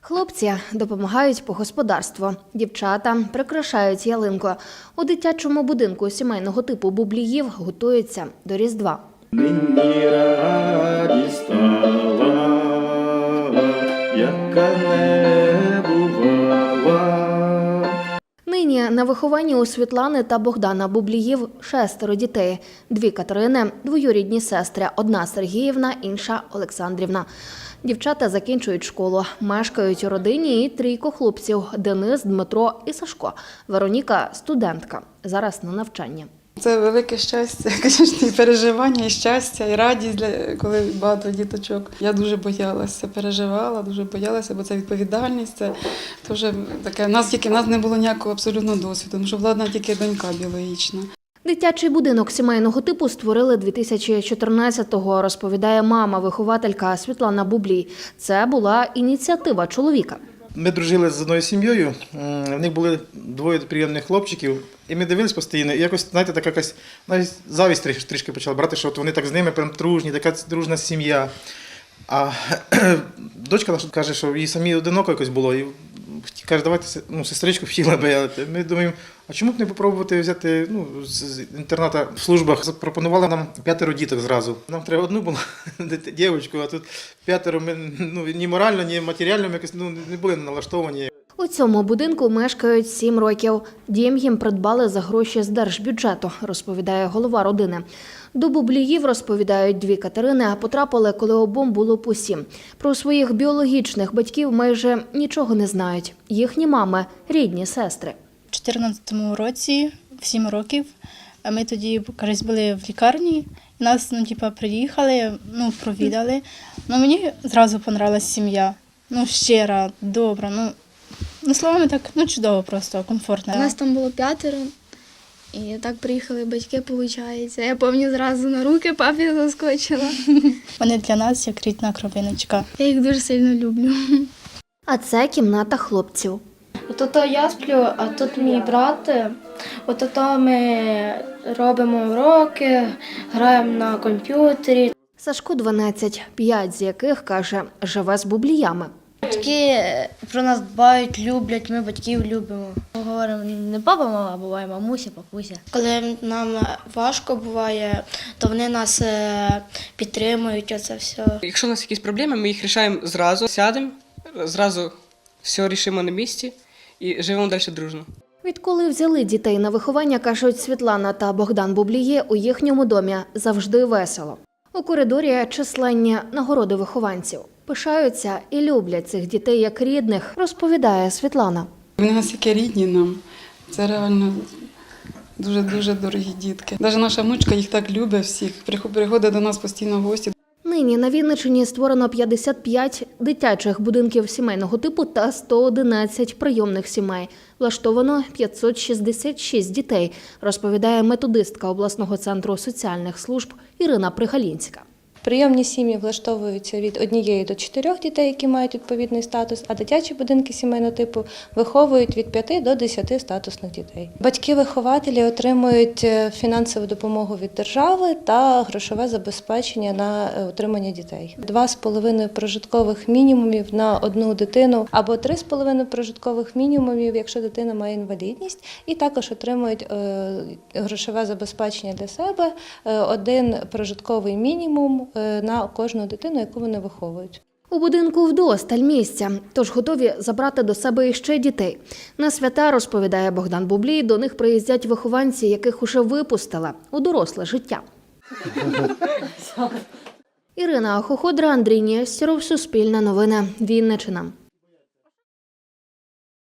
Хлопці допомагають по господарству. Дівчата прикрашають ялинку. У дитячому будинку сімейного типу бубліїв готуються до Різдва. Нині радість стала, яка не Нині на вихованні у Світлани та Богдана Бубліїв шестеро дітей. Дві Катерини, двоюрідні сестри, одна Сергіївна, інша Олександрівна. Дівчата закінчують школу, мешкають у родині і трійко хлопців Денис, Дмитро і Сашко. Вероніка студентка. Зараз на навчанні. Це велике щастя, звісно, і переживання, і щастя, і радість, для, коли багато діточок. Я дуже боялася, переживала, дуже боялася, бо це відповідальність. Це теж таке. У нас тільки в нас не було ніякого абсолютно досвіду, тому що була одна тільки донька біологічна. Дитячий будинок сімейного типу створили 2014-го, розповідає мама, вихователька Світлана Бублій. Це була ініціатива чоловіка. Ми дружили з одною сім'єю. В них були двоє приємних хлопчиків, і ми дивились постійно. І якось, знаєте, така якась навіть завість трішки, почала брати, що от вони так з ними прям дружні, така дружна сім'я. А дочка наша каже, що їй самі одиноко якось було. І каже, давайте ну, сестричку хотіла би. я». Ми думаємо, а чому б не попробувати взяти ну, з інтерната в службах? Запропонували нам п'ятеро діток зразу. Нам треба одну було дівчинку, а тут п'ятеро ми ну, ні морально, ні матеріально ми якось ну, не були налаштовані. У цьому будинку мешкають сім років. Дім їм придбали за гроші з держбюджету, розповідає голова родини. До бубліїв розповідають дві Катерини, а потрапили, коли обом було по сім. Про своїх біологічних батьків майже нічого не знають. Їхні мами рідні сестри. У 2014 році, в 7 років, ми тоді кажуть, були в лікарні. Нас ну, типа, приїхали, ну, провідали. Ну, мені зразу понравилась сім'я. Ну, щира, добра. Ну, ну, словами так, ну, чудово просто, комфортно. У нас там було п'ятеро, і так приїхали батьки, виходить. Я пам'ятаю, зразу на руки папі заскочила. Вони для нас як рідна кровиночка. Я їх дуже сильно люблю. А це кімната хлопців. От то я сплю, а тут мій брат. От то ми робимо уроки, граємо на комп'ютері. Сашко 12, п'ять з яких каже, живе з бубліями. Батьки про нас дбають, люблять, ми батьків любимо. Ми говоримо не папа, мама, а буває мамуся, папуся. Коли нам важко буває, то вони нас е, підтримують. Оце все. Якщо у нас якісь проблеми, ми їх рішаємо зразу, сядемо, зразу все рішимо на місці і живемо далі дружно. Відколи взяли дітей на виховання, кажуть Світлана та Богдан Бубліє, у їхньому домі завжди весело. У коридорі численні нагороди вихованців. Пишаються і люблять цих дітей як рідних, розповідає Світлана. Вони настільки рідні нам. Це реально дуже-дуже дорогі дітки. Навіть наша внучка їх так любить всіх. Приход- Приходить до нас постійно в гості. Нині на Вінниччині створено 55 дитячих будинків сімейного типу та 111 прийомних сімей. Влаштовано 566 дітей, розповідає методистка обласного центру соціальних служб Ірина Пригалінська. Прийомні сім'ї влаштовуються від однієї до чотирьох дітей, які мають відповідний статус, а дитячі будинки сімейного типу виховують від 5 до 10 статусних дітей. Батьки-вихователі отримують е, фінансову допомогу від держави та грошове забезпечення на е, утримання дітей. Два з половиною прожиткових мінімумів на одну дитину або три з половиною прожиткових мінімумів, якщо дитина має інвалідність, і також отримують е, грошове забезпечення для себе один прожитковий мінімум на кожну дитину, яку вони виховують. У будинку вдосталь місця, тож готові забрати до себе іще дітей. На свята, розповідає Богдан Бублій, до них приїздять вихованці, яких уже випустила у доросле життя. Ірина Хоходра, Андрій Нєстєров, Суспільне новини, Вінничина.